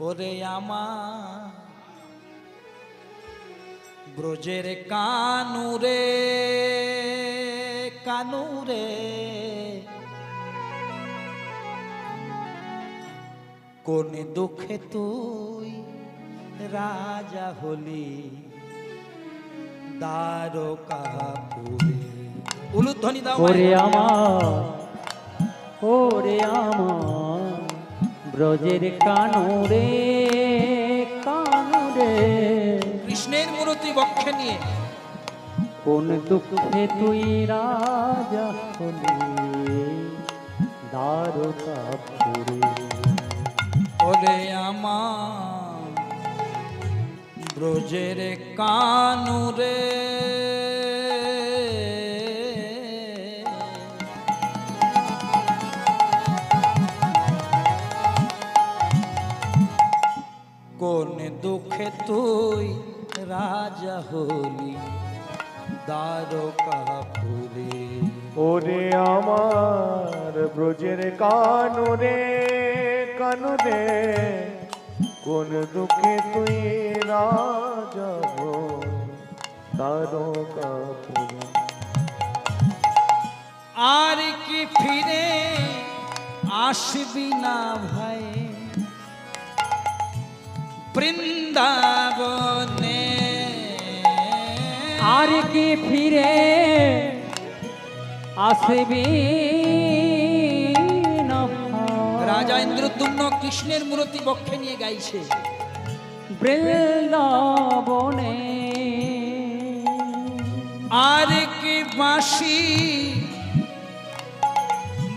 ওরে আমার ব্রজের কানুরে কানুরে। কোন দুঃখে তুই রাজা হলি দ্বারকাপুরে। উলুধ্বনি দাও ওরে। আমার ওরে আমার। ব্রজের কানুরে কানুরে। কৃষ্ণের মূর্তি বক্ষে নিয়ে। কোন দুঃখে তুই রাজা হলি দ্বারকাপুরে। ওরে আমার ব্রজের কানুরে। কোন দুঃখে তুই রাজা হলি? দ্বারকাপুরে ওরে আমার ব্রজের কানুরে কানুরে কোন দুঃখে তুই রাজা তারকাপুরে আর কি ফিরে আসবি না ভাই? বৃন্দাবনে। আর কি ফিরে আসবি রাজা ইন্দ্রদুম্ন কৃষ্ণের মূর্তি বক্ষে নিয়ে গাইছে। বৃন্দাবনে। আর কি বাঁশি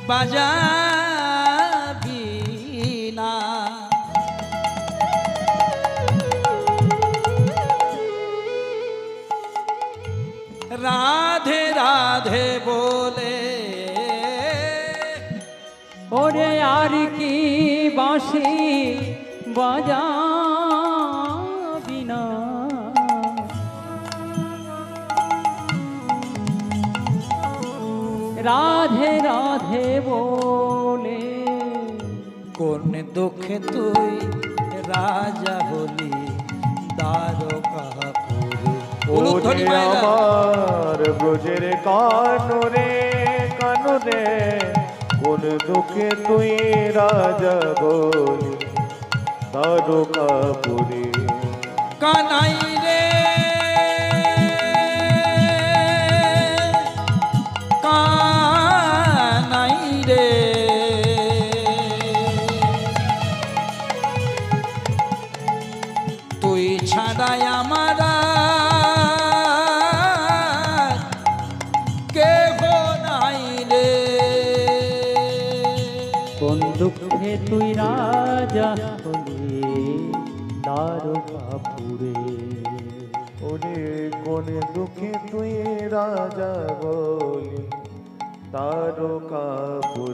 বাজাবি রাধে রাধে বলে। ওরে আর কি বাঁশি বাজাবি না। রাধে রাধে বলে। কোন দুঃখে তুই রাজা হলি দ্বারকাপুরে মায়েরা। আমার ব্রজের কানুরে কানুরে কোন দুঃখে তুই রাজা বলি তারকাপুরে। কানাই রে। কানাই রে। তুই ছাড়াই আমার তুই রাজা হলি দ্বারকাপুরে। ওরে কোন দুঃখে তুই রাজা বলি তারকাপুরে